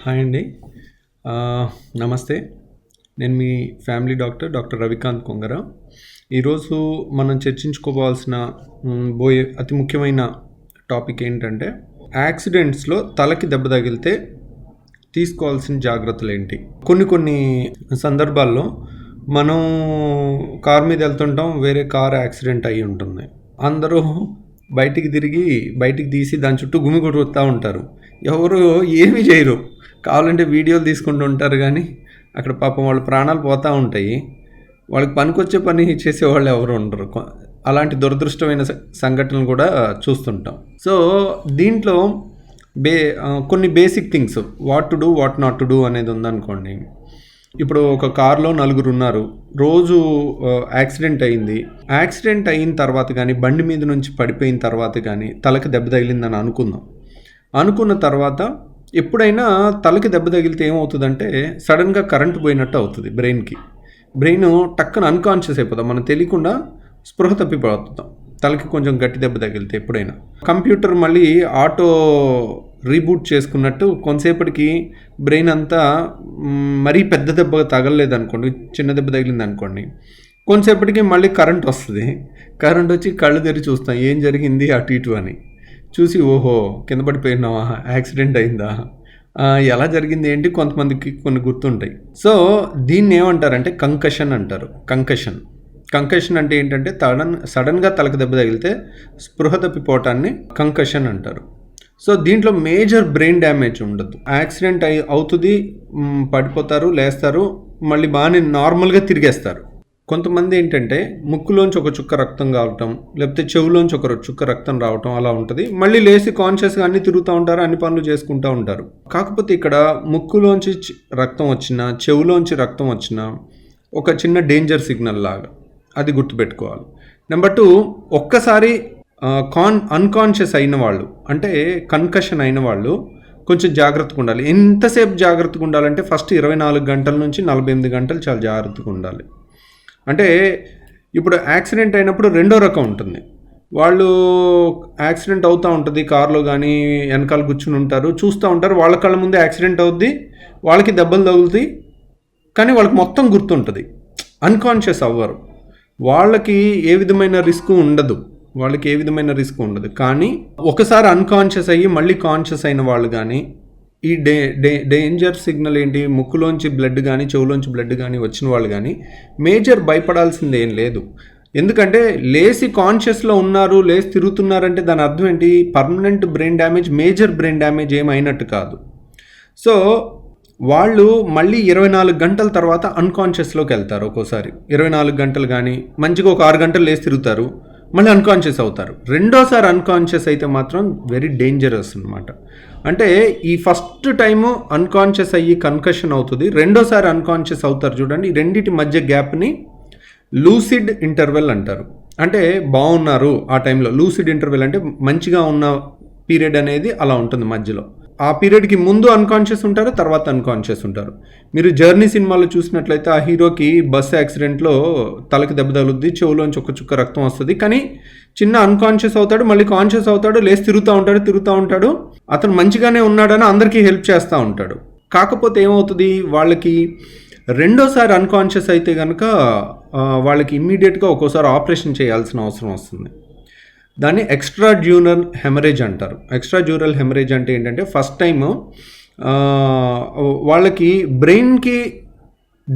Hi అండి. నమస్తే. నేను మీ family doctor doctor Ravikanth Kongara. ఈరోజు మనం చర్చించుకోవాల్సిన బోయే అతి ముఖ్యమైన టాపిక్ ఏంటంటే యాక్సిడెంట్స్లో తలకి దెబ్బ తగిలితే తీసుకోవాల్సిన జాగ్రత్తలు ఏంటి కొన్ని కొన్ని సందర్భాల్లో మనం కార్ మీద వెళ్తుంటాం వేరే కార్ యాక్సిడెంట్ అయి ఉంటుంది. అందరూ బయటికి తిరిగి బయటికి తీసి దాని చుట్టూ గుమిగొడుతూ ఉంటారు. ఎవరు ఏమీ చేయరు. కావాలంటే వీడియోలు తీసుకుంటూ ఉంటారు కానీ అక్కడ పాపం వాళ్ళ ప్రాణాలు పోతూ ఉంటాయి. వాళ్ళకి పనికొచ్చే పని చేసేవాళ్ళు ఎవరు ఉండరు. అలాంటి దురదృష్టమైన సంఘటనలు కూడా చూస్తుంటాం. సో దీంట్లో బే కొన్ని basic things. What to do what not to do అనేది ఉందనుకోండి. ఇప్పుడు ఒక కారులో నలుగురు ఉన్నారు. రోజు యాక్సిడెంట్ అయింది. యాక్సిడెంట్ అయిన తర్వాత కానీ బండి మీద నుంచి పడిపోయిన తర్వాత కానీ తలకు దెబ్బ తగిలిందని అనుకుందాం. అనుకున్న తర్వాత ఎప్పుడైనా తలకి దెబ్బ తగిలితే ఏమవుతుందంటే సడన్గా కరెంట్ పోయినట్టు అవుతుంది బ్రెయిన్కి. బ్రెయిన్ టక్కన అన్కాన్షియస్ అయిపోతాం. మనం తెలియకుండా స్పృహ తప్పిపోతాం. తలకి కొంచెం గట్టి దెబ్బ తగిలితే ఎప్పుడైనా. కంప్యూటర్ మళ్ళీ ఆటో రీబూట్ చేసుకున్నట్టు కొంతసేపటికి బ్రెయిన్ అంతా మరీ పెద్ద దెబ్బ తగలలేదు అనుకోండి చిన్న దెబ్బ తగిలింది అనుకోండి కొంతసేపటికి మళ్ళీ కరెంట్ వస్తుంది. కరెంట్ వచ్చి కళ్ళు తెరిచి చూస్తాం. ఏం జరిగింది అటు ఇటు అని. చూసి ఓహో కింద పడిపోయినావా? యాక్సిడెంట్ అయిందా? ఎలా జరిగింది ఏంటి? కొంతమందికి కొన్ని గుర్తుంటాయి. సో దీన్ని ఏమంటారంటే కంకషన్ అంటారు. కంకషన్. కంకషన్ అంటే ఏంటంటే సడన్ సడన్గా తలకు దెబ్బ తగిలితే స్పృహ తప్పిపోవటాన్ని కంకషన్ అంటారు. సో దీంట్లో మేజర్ బ్రెయిన్ డ్యామేజ్ ఉండదు. యాక్సిడెంట్ అయి అవుతుంది పడిపోతారు లేస్తారు మళ్ళీ బాగానే నార్మల్గా తిరిగేస్తారు. కొంతమంది ఏంటంటే ముక్కులోంచి ఒక చుక్క రక్తం కావటం లేకపోతే చెవులోంచి ఒక చుక్క రక్తం రావటం అలా ఉంటుంది. మళ్ళీ లేచి కాన్షియస్గా అన్ని తిరుగుతూ ఉంటారు అన్ని పనులు చేసుకుంటూ ఉంటారు. కాకపోతే ఇక్కడ ముక్కులోంచి రక్తం వచ్చినా చెవులోంచి రక్తం వచ్చినా ఒక చిన్న డేంజర్ సిగ్నల్ లాగా అది గుర్తుపెట్టుకోవాలి. నెంబర్ టూ ఒక్కసారి కాన్ అన్కాన్షియస్ అయిన వాళ్ళు అంటే కన్కషన్ అయిన వాళ్ళు కొంచెం జాగ్రత్తగా ఉండాలి. ఎంతసేపు జాగ్రత్తగా ఉండాలంటే ఫస్ట్ ఇరవై నాలుగు గంటల నుంచి నలభై ఎనిమిది గంటలు చాలా జాగ్రత్తగా ఉండాలి. అంటే ఇప్పుడు యాక్సిడెంట్ అయినప్పుడు రెండో రకం ఉంటుంది. వాళ్ళు యాక్సిడెంట్ అవుతూ ఉంటుంది కార్లో కానీ వెనకాల కూర్చుని ఉంటారు చూస్తూ ఉంటారు వాళ్ళ కళ్ళ ముందే యాక్సిడెంట్ అవుద్ది వాళ్ళకి దెబ్బలు తగులుతాయి కానీ వాళ్ళకి మొత్తం గుర్తుంటుంది. అన్కాన్షియస్ అవ్వరు. వాళ్ళకి ఏ విధమైన రిస్క్ ఉండదు. వాళ్ళకి ఏ విధమైన రిస్క్ ఉండదు. కానీ ఒకసారి అన్కాన్షియస్ అయ్యి మళ్ళీ కాన్షియస్ అయిన వాళ్ళు కానీ ఈ డే డే డేంజర్ సిగ్నల్ ఏంటి? ముక్కులోంచి బ్లడ్ కానీ చెవులోంచి బ్లడ్ కానీ వచ్చిన వాళ్ళు కానీ మేజర్ భయపడాల్సింది ఏం లేదు. ఎందుకంటే లేసి కాన్షియస్లో ఉన్నారు లేసి తిరుగుతున్నారంటే దాని అర్థం ఏంటి? Permanent brain damage major brain damage ఏమైనట్టు కాదు. సో వాళ్ళు మళ్ళీ ఇరవై నాలుగు గంటల తర్వాత అన్కాన్షియస్లోకి వెళ్తారు ఒక్కోసారి. ఇరవై నాలుగు గంటలు కానీ మంచిగా ఒక ఆరు గంటలు లేసి తిరుగుతారు. మళ్ళీ అన్కాన్షియస్ అవుతారు. రెండోసారి అన్కాన్షియస్ అయితే మాత్రం వెరీ డేంజరస్ అనమాట అంటే ఈ ఫస్ట్ టైము అన్కాన్షియస్ అయ్యి కన్కషన్ అవుతుంది. రెండోసారి అన్కాన్షియస్ అవుతారు చూడండి. ఈ రెండింటి మధ్య గ్యాప్ని లూసిడ్ ఇంటర్వెల్ అంటారు. అంటే బాగున్నారు ఆ టైంలో లూసిడ్ ఇంటర్వెల్ అంటే మంచిగా ఉన్న పీరియడ్ అనేది అలా ఉంటుంది మధ్యలో. ఆ పీరియడ్కి ముందు అన్కాన్షియస్ ఉంటారు తర్వాత అన్కాన్షియస్ ఉంటారు. మీరు జర్నీ సినిమాలో చూసినట్లయితే ఆ హీరోకి బస్ యాక్సిడెంట్లో తలకి దెబ్బ తగులుద్ది చెవులోంచి ఒక చుక్క రక్తం వస్తుంది. కానీ చిన్న అన్కాన్షియస్ అవుతాడు మళ్ళీ కాన్షియస్ అవుతాడు లేచి తిరుగుతూ ఉంటాడు తిరుగుతూ ఉంటాడు. అతను మంచిగానే ఉన్నాడని అందరికీ హెల్ప్ చేస్తూ ఉంటాడు. కాకపోతే ఏమవుతుంది? వాళ్ళకి రెండోసారి అన్కాన్షియస్ అయితే కనుక వాళ్ళకి ఇమ్మీడియట్గా ఒక్కోసారి ఆపరేషన్ చేయాల్సిన అవసరం వస్తుంది. దాన్ని ఎక్స్ట్రా డ్యూనల్ హెమరేజ్ అంటారు. ఎక్స్ట్రా డ్యూరల్ హెమరేజ్ అంటే ఏంటంటే ఫస్ట్ టైం వాళ్ళకి బ్రెయిన్కి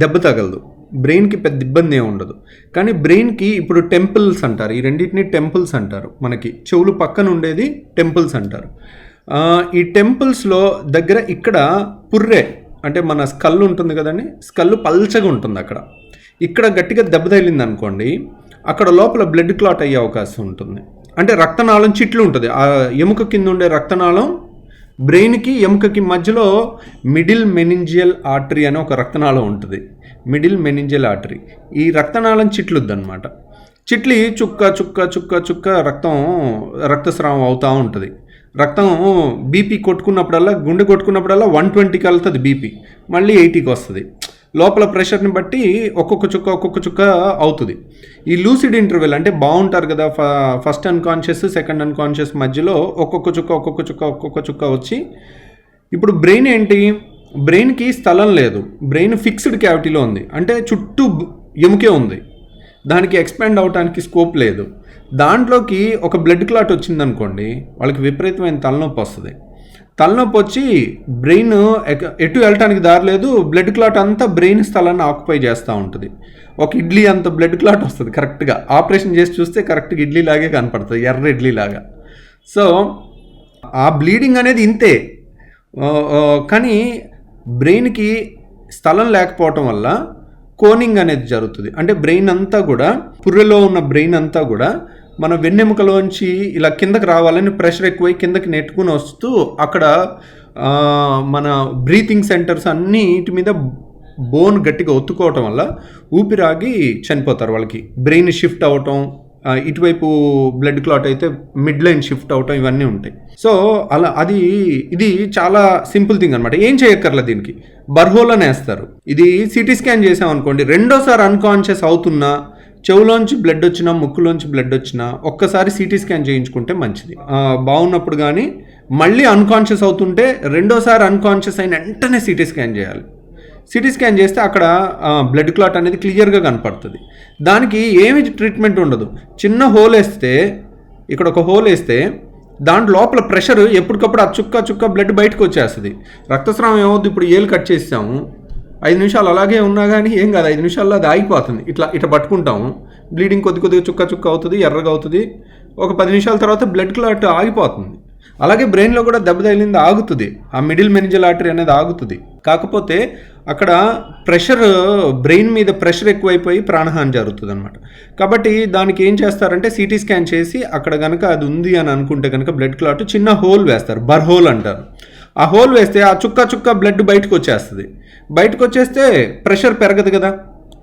దెబ్బ తగలదు. బ్రెయిన్కి పెద్ద ఇబ్బంది ఏమి ఉండదు. కానీ బ్రెయిన్కి ఇప్పుడు టెంపుల్స్ అంటారు. ఈ రెండింటిని టెంపుల్స్ అంటారు మనకి. చెవులు పక్కన ఉండేది టెంపుల్స్ అంటారు. ఈ టెంపుల్స్లో దగ్గర ఇక్కడ పుర్రే అంటే మన స్కల్ ఉంటుంది కదండి స్కల్ పల్చగా ఉంటుంది అక్కడ. ఇక్కడ గట్టిగా దెబ్బ తగిలింది అనుకోండి అక్కడ లోపల బ్లడ్ క్లాట్ అయ్యే అవకాశం ఉంటుంది. అంటే రక్తనాళం చిట్లు ఉంటుంది. ఆ ఎముక కింద ఉండే రక్తనాళం బ్రెయిన్కి ఎముకకి మధ్యలో మిడిల్ మెనింజియల్ ఆర్టరీ అనే ఒక రక్తనాళం ఉంటుంది. మిడిల్ మెనింజియల్ ఆర్టరీ ఈ రక్తనాళం చిట్లుద్ది అనమాట చిట్లి చుక్క చుక్క చుక్క చుక్క రక్తం రక్తస్రావం అవుతూ ఉంటుంది. రక్తం బీపీ కొట్టుకున్నప్పుడల్లా గుండె కొట్టుకున్నప్పుడల్లా వన్ ట్వంటీకి వెళ్తుంది బీపీ మళ్ళీ ఎయిటీకి వస్తుంది. లోపల ప్రెషర్ని బట్టి ఒక్కొక్క చుక్క ఒక్కొక్క చుక్క అవుతుంది. ఈ లూసిడ్ ఇంటర్వెల్ అంటే బాగుంటారు కదా ఫ ఫస్ట్ అన్కాన్షియస్ సెకండ్ అన్కాన్షియస్ మధ్యలో ఒక్కొక్క చుక్క ఒక్కొక్క చుక్క ఒక్కొక్క చుక్క వచ్చి ఇప్పుడు బ్రెయిన్ ఏంటి? బ్రెయిన్కి స్థలం లేదు. బ్రెయిన్ ఫిక్స్డ్ క్యావిటీలో ఉంది. అంటే చుట్టూ ఎముకే ఉంది. దానికి ఎక్స్పాండ్ అవడానికి స్కోప్ లేదు. దాంట్లోకి ఒక బ్లడ్ క్లాట్ వచ్చిందనుకోండి వాళ్ళకి విపరీతమైన తలనొప్పి వస్తుంది. తలనొప్పి వచ్చి బ్రెయిన్ ఎటు వెళ్ళటానికి దారి లేదు. బ్లడ్ క్లాట్ అంతా బ్రెయిన్ స్థలాన్ని ఆక్యుపై చేస్తూ ఉంటుంది. ఒక ఇడ్లీ అంత బ్లడ్ క్లాట్ వస్తుంది కరెక్ట్గా. ఆపరేషన్ చేసి చూస్తే కరెక్ట్గా ఇడ్లీ లాగే కనపడుతుంది ఎర్ర ఇడ్లీ లాగా. సో ఆ బ్లీడింగ్ అనేది ఇంతే. కానీ బ్రెయిన్కి స్థలం లేకపోవటం వల్ల కోనింగ్ అనేది జరుగుతుంది. అంటే బ్రెయిన్ అంతా కూడా పుర్రెలో ఉన్న బ్రెయిన్ అంతా కూడా మన వెన్నెముకలోంచి ఇలా కిందకి రావాలని ప్రెషర్ ఎక్కువై కిందకి నెట్టుకుని వస్తూ అక్కడ మన బ్రీతింగ్ సెంటర్స్ అన్నిటి మీద బోన్ గట్టిగా ఒత్తుకోవటం వల్ల ఊపిరాగి చనిపోతారు వాళ్ళకి. బ్రెయిన్ షిఫ్ట్ అవ్వటం ఇటువైపు బ్లడ్ క్లాట్ అయితే మిడ్ లైన్ షిఫ్ట్ అవటం ఇవన్నీ ఉంటాయి. సో అలా అది ఇది చాలా సింపుల్ థింగ్ అనమాట ఏం చేయక్కర్లేదు దీనికి. బర్హోల్ అని వేస్తారు. ఇది సిటీ స్కాన్ చేసాం అనుకోండి రెండోసారి అన్కాన్షియస్ అవుతున్నా చెవులోంచి బ్లడ్ వచ్చినా ముక్కులోంచి బ్లడ్ వచ్చినా ఒక్కసారి సిటీ స్కాన్ చేయించుకుంటే మంచిది. బాగున్నప్పుడు కానీ మళ్ళీ అన్కాన్షియస్ అవుతుంటే రెండోసారి అన్కాన్షియస్ అయిన వెంటనే సిటీ స్కాన్ చేయాలి. సిటీ స్కాన్ చేస్తే అక్కడ బ్లడ్ క్లాట్ అనేది క్లియర్గా కనపడుతుంది. దానికి ఏమి ట్రీట్మెంట్ ఉండదు. చిన్న హోల్ వేస్తే ఇక్కడ ఒక హోల్ వేస్తే దాంట్ లోపల ప్రెషర్ ఎప్పటికప్పుడు ఆ చుక్క చుక్క బ్లడ్ బయటకు వచ్చేస్తుంది. రక్తస్రావం ఏమవుద్ది? ఇప్పుడు ఏలు కట్ చేసాము ఐదు నిమిషాలు అలాగే ఉన్నా కానీ ఏం కాదు ఐదు నిమిషాల్లో అది ఆగిపోతుంది. ఇట్లా ఇట్లా పట్టుకుంటాము. బ్లీడింగ్ కొద్ది కొద్దిగా చుక్క చుక్క అవుతుంది ఎర్రగా అవుతుంది. ఒక పది నిమిషాల తర్వాత బ్లడ్ క్లాట్ ఆగిపోతుంది. అలాగే బ్రెయిన్లో కూడా దెబ్బ తగిలింది ఆగుతుంది. ఆ మిడిల్ మెనిజల్ ఆర్టరీ అనేది ఆగుతుంది. కాకపోతే అక్కడ ప్రెషర్ బ్రెయిన్ మీద ప్రెషర్ ఎక్కువైపోయి ప్రాణహాని జరుగుతుంది అనమాట కాబట్టి దానికి ఏం చేస్తారంటే సిటీ స్కాన్ చేసి అక్కడ కనుక అది ఉంది అని అనుకుంటే కనుక బ్లడ్ క్లాట్ చిన్న హోల్ వేస్తారు. బర్ హోల్ అంటారు. ఆ హోల్ వేస్తే ఆ చుక్క చుక్క బ్లడ్ బయటకు వచ్చేస్తుంది. బయటకు వచ్చేస్తే ప్రెషర్ పెరగదు కదా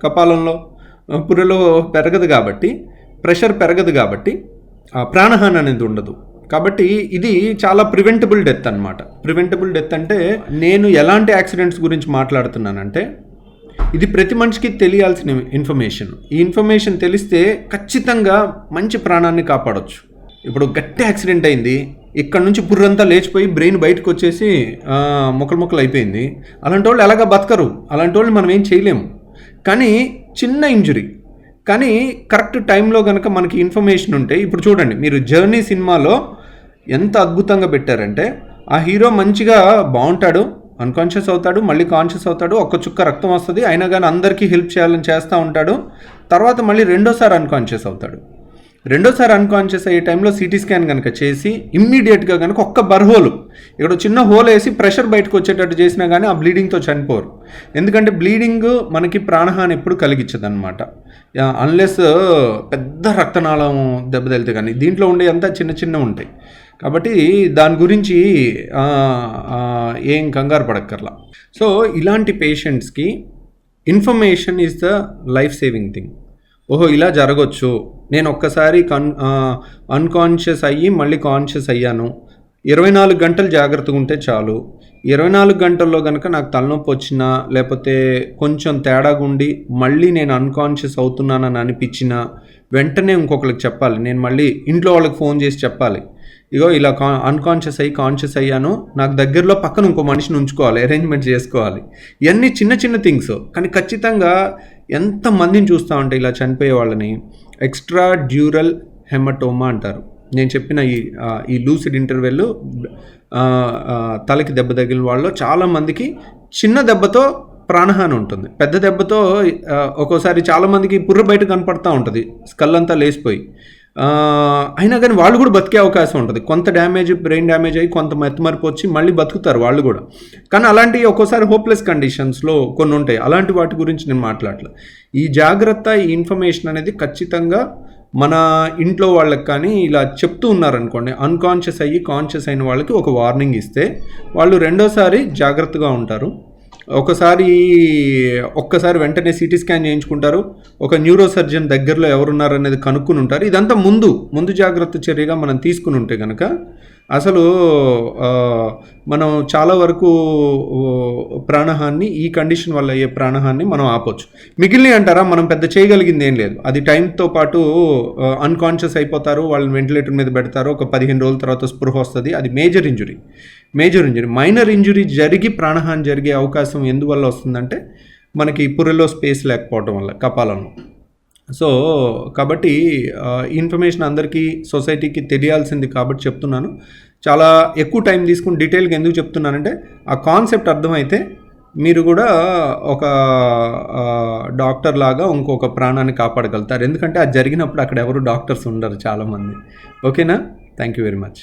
కపాలంలో. పుర్రెలో పెరగదు కాబట్టి ప్రెషర్ పెరగదు కాబట్టి ఆ ప్రాణహాని అనేది ఉండదు. కాబట్టి ఇది చాలా ప్రివెంటబుల్ డెత్ అన్నమాట. ప్రివెంటబుల్ డెత్ అంటే నేను ఎలాంటి యాక్సిడెంట్స్ గురించి మాట్లాడుతున్నానంటే ఇది ప్రతి మనిషికి తెలియాల్సిన ఇన్ఫర్మేషన్ ఈ ఇన్ఫర్మేషన్ తెలిస్తే ఖచ్చితంగా మంచి ప్రాణాన్ని కాపాడొచ్చు. ఇప్పుడు గట్టి యాక్సిడెంట్ అయింది ఇక్కడ నుంచి పుర్రంతా లేచిపోయి బ్రెయిన్ బయటకు వచ్చేసి మొక్కలు ముక్కలు ముక్కలు అయిపోయింది. అలాంటి వాళ్ళు ఎలాగ బతకరు? అలాంటి వాళ్ళు మనం ఏం చేయలేము. కానీ చిన్న ఇంజురీ. కానీ కరెక్ట్ టైంలో కనుక మనకి ఇన్ఫర్మేషన్ ఉంటే ఇప్పుడు చూడండి మీరు జర్నీ సినిమాలో ఎంత అద్భుతంగా పెట్టారంటే ఆ హీరో మంచిగా బాగుంటాడు అన్కాన్షియస్ అవుతాడు మళ్ళీ కాన్షియస్ అవుతాడు ఒక్క చుక్క రక్తం వస్తుంది అయినా కానీ అందరికీ హెల్ప్ చేయాలని చేస్తూ ఉంటాడు తర్వాత మళ్ళీ రెండోసారి అన్కాన్షియస్ అవుతాడు. రెండోసారి అన్కాన్షియస్ అయ్యే టైంలో సిటీ స్కాన్ కనుక చేసి ఇమ్మీడియట్గా కనుక ఒక్క బర్హోల్ ఇక్కడ చిన్న హోల్ వేసి ప్రెషర్ బయటకు వచ్చేటట్టు చేసినా కానీ ఆ బ్లీడింగ్తో చనిపోరు. ఎందుకంటే బ్లీడింగ్ మనకి ప్రాణహాని ఎప్పుడు కలిగించదు అనమాట అన్లెస్ పెద్ద రక్తనాళం దెబ్బతెలితే కానీ దీంట్లో ఉండే అంతా చిన్న చిన్న ఉంటాయి. కాబట్టి దాని గురించి ఏం కంగారు పడక్కర్లా. సో ఇలాంటి పేషెంట్స్కి information is the life saving thing ఓహో ఇలా జరగచ్చు. నేను ఒక్కసారి కన్ అన్కాన్షియస్ అయ్యి మళ్ళీ కాన్షియస్ అయ్యాను. ఇరవై నాలుగు గంటలు జాగ్రత్తగా ఉంటే చాలు. ఇరవై నాలుగు గంటల్లో కనుక నాకు తలనొప్పి వచ్చినా లేకపోతే కొంచెం తేడాగుండి మళ్ళీ నేను అన్కాన్షియస్ అవుతున్నానని అనిపించినా వెంటనే ఇంకొకరికి చెప్పాలి. నేను మళ్ళీ ఇంట్లో వాళ్ళకి ఫోన్ చేసి చెప్పాలి. ఇగో ఇలా కా అన్కాన్షియస్ అయ్యి కాన్షియస్ అయ్యాను. నాకు దగ్గరలో పక్కన ఇంకో మనిషిని ఉంచుకోవాలి అరేంజ్మెంట్ చేసుకోవాలి. ఇవన్నీ చిన్న చిన్న థింగ్స్ కానీ ఖచ్చితంగా ఎంత మందిని చూస్తూ ఉంటే ఇలా చనిపోయే వాళ్ళని ఎక్స్ట్రా డ్యూరల్ హెమటోమా అంటారు. నేను చెప్పిన ఈ ఈ లూసిడ్ ఇంటర్వెల్ తలకి దెబ్బ తగిలిన వాళ్ళు చాలామందికి చిన్న దెబ్బతో ప్రాణహాని ఉంటుంది. పెద్ద దెబ్బతో ఒక్కోసారి చాలామందికి పుర్ర బయట కనపడతా ఉంటుంది. స్కల్ అంతా లేసిపోయి అయినా కానీ వాళ్ళు కూడా బతికే అవకాశం ఉంటుంది. కొంత డ్యామేజ్ బ్రెయిన్ డ్యామేజ్ అయ్యి కొంత మెత్తమరిపి వచ్చి మళ్ళీ బతుకుతారు వాళ్ళు కూడా. కానీ అలాంటి ఒక్కోసారి హోప్లెస్ కండిషన్స్లో కొన్ని ఉంటాయి. అలాంటి వాటి గురించి నేను మాట్లాడలే ఈ జాగ్రత్త ఈ ఇన్ఫర్మేషన్ అనేది ఖచ్చితంగా మన ఇంట్లో వాళ్ళకి కానీ ఇలా చెప్తూ ఉన్నారనుకోండి అన్కాన్షియస్ అయ్యి కాన్షియస్ అయిన వాళ్ళకి ఒక వార్నింగ్ ఇస్తే వాళ్ళు రెండోసారి జాగ్రత్తగా ఉంటారు. ఒకసారి ఒక్కసారి వెంటనే సిటీ స్కాన్ చేయించుకుంటారు. ఒక న్యూరో సర్జన్ దగ్గరలో ఎవరున్నారు అనేది కనుక్కుని ఉంటారు. ఇదంతా ముందు ముందు జాగ్రత్త చర్యగా మనం తీసుకుని ఉంటే కనుక అసలు మనం చాలా వరకు ప్రాణహాన్ని ఈ కండిషన్ వల్ల అయ్యే ప్రాణహాన్ని మనం ఆపొచ్చు. మిగిలిన అంటారా మనం పెద్ద చేయగలిగింది ఏం లేదు. అది టైంతో పాటు అన్కాన్షియస్ అయిపోతారు వాళ్ళని వెంటిలేటర్ మీద పెడతారు. ఒక పదిహేను రోజుల తర్వాత స్పృహ వస్తుంది. అది major injury. Major injury. Minor injury జరిగి ప్రాణహాని జరిగే అవకాశం ఎందువల్ల వస్తుందంటే మనకి పుర్రెలో స్పేస్ లేకపోవడం వల్ల కపాలంలో. సో కాబట్టి ఇన్ఫర్మేషన్ అందరికీ సొసైటీకి తెలియాల్సింది కాబట్టి చెప్తున్నాను. చాలా ఎక్కువ టైం తీసుకుని డీటెయిల్గా ఎందుకు చెప్తున్నానంటే ఆ కాన్సెప్ట్ అర్థమైతే మీరు కూడా ఒక డాక్టర్ లాగా ఇంకొక ప్రాణాన్ని కాపాడగలుగుతారు. ఎందుకంటే అది జరిగినప్పుడు అక్కడ ఎవరు డాక్టర్స్ ఉండరు చాలామంది. ఓకేనా? Thank you very much.